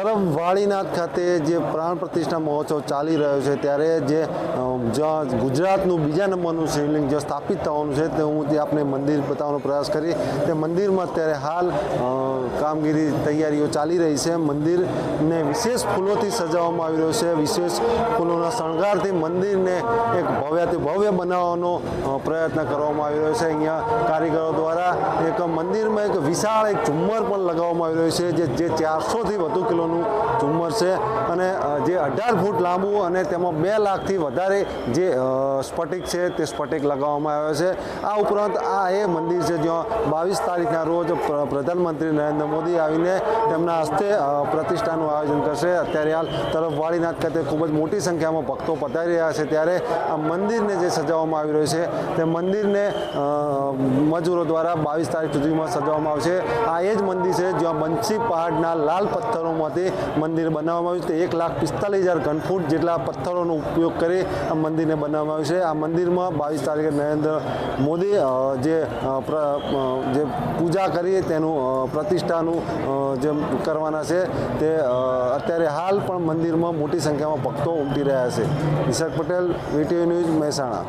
તરફ વાળીનાથ ખાતે જે પ્રાણ પ્રતિષ્ઠા મહોત્સવ ચાલી રહ્યો છે, ત્યારે જે ગુજરાતનું બીજા નંબરનું શિવલિંગ જે સ્થાપિત થવાનું છે, તે હું તે આપને મંદિર બતાવવાનો પ્રયાસ કરી, તે મંદિરમાં અત્યારે હાલ કામગીરી તૈયારીઓ ચાલી રહી છે. મંદિરને વિશેષ ફૂલોથી સજાવવામાં આવી રહ્યો છે. વિશેષ ફૂલોના શણગારથી મંદિરને એક ભવ્યાથી ભવ્ય બનાવવાનો પ્રયત્ન કરવામાં આવી રહ્યો છે. અહીંયા કારીગરો દ્વારા એક મંદિરમાં એક વિશાળ એક ઝુમ્મર પણ લગાવવામાં આવી રહ્યો છે, જે ચારસોથી વધુ કિલોનું ઝુમ્મર છે અને જે અઢાર ફૂટ લાંબુ અને તેમાં બે લાખથી વધારે જે સ્ફટિક છે તે સ્ફટિક લગાવવામાં આવ્યો છે. આ ઉપરાંત આ એ મંદિર છે જ્યાં બાવીસ તારીખના રોજ પ્ર- પ્રધાનમંત્રી નરેન્દ્ર મોદી આવીને તેમના હસ્તે પ્રતિષ્ઠાનું આયોજન કરશે. અત્યારે હાલ તરફ વાળીનાથ ખાતે ખૂબ જ મોટી સંખ્યામાં ભક્તો પધારી રહ્યા છે. ત્યારે આ મંદિરને જે સજાવવામાં આવી રહ્યું છે તે મંદિરને મજૂરો દ્વારા બાવીસ તારીખ સુધીમાં સજાવવામાં આવશે. આ એ જ મંદિર છે જ્યાં બંસી પહાડના લાલ પથ્થરોમાંથી મંદિર બનાવવામાં આવ્યું છે. એક લાખ પિસ્તાલીસ હજાર ઘનફૂટ જેટલા પથ્થરોનો ઉપયોગ કરી આ મંદિરને બનાવવામાં આવ્યું છે. આ મંદિરમાં બાવીસ તારીખે નરેન્દ્ર મોદી જે જે પૂજા કરી તેનું પ્રતિષ્ઠાનું જે કરવાના છે તે અત્યારે હાલ પણ મંદિરમાં મોટી સંખ્યામાં ભક્તો ઉમટી રહ્યા છે. Ishak Patel, VTV news Mehsana.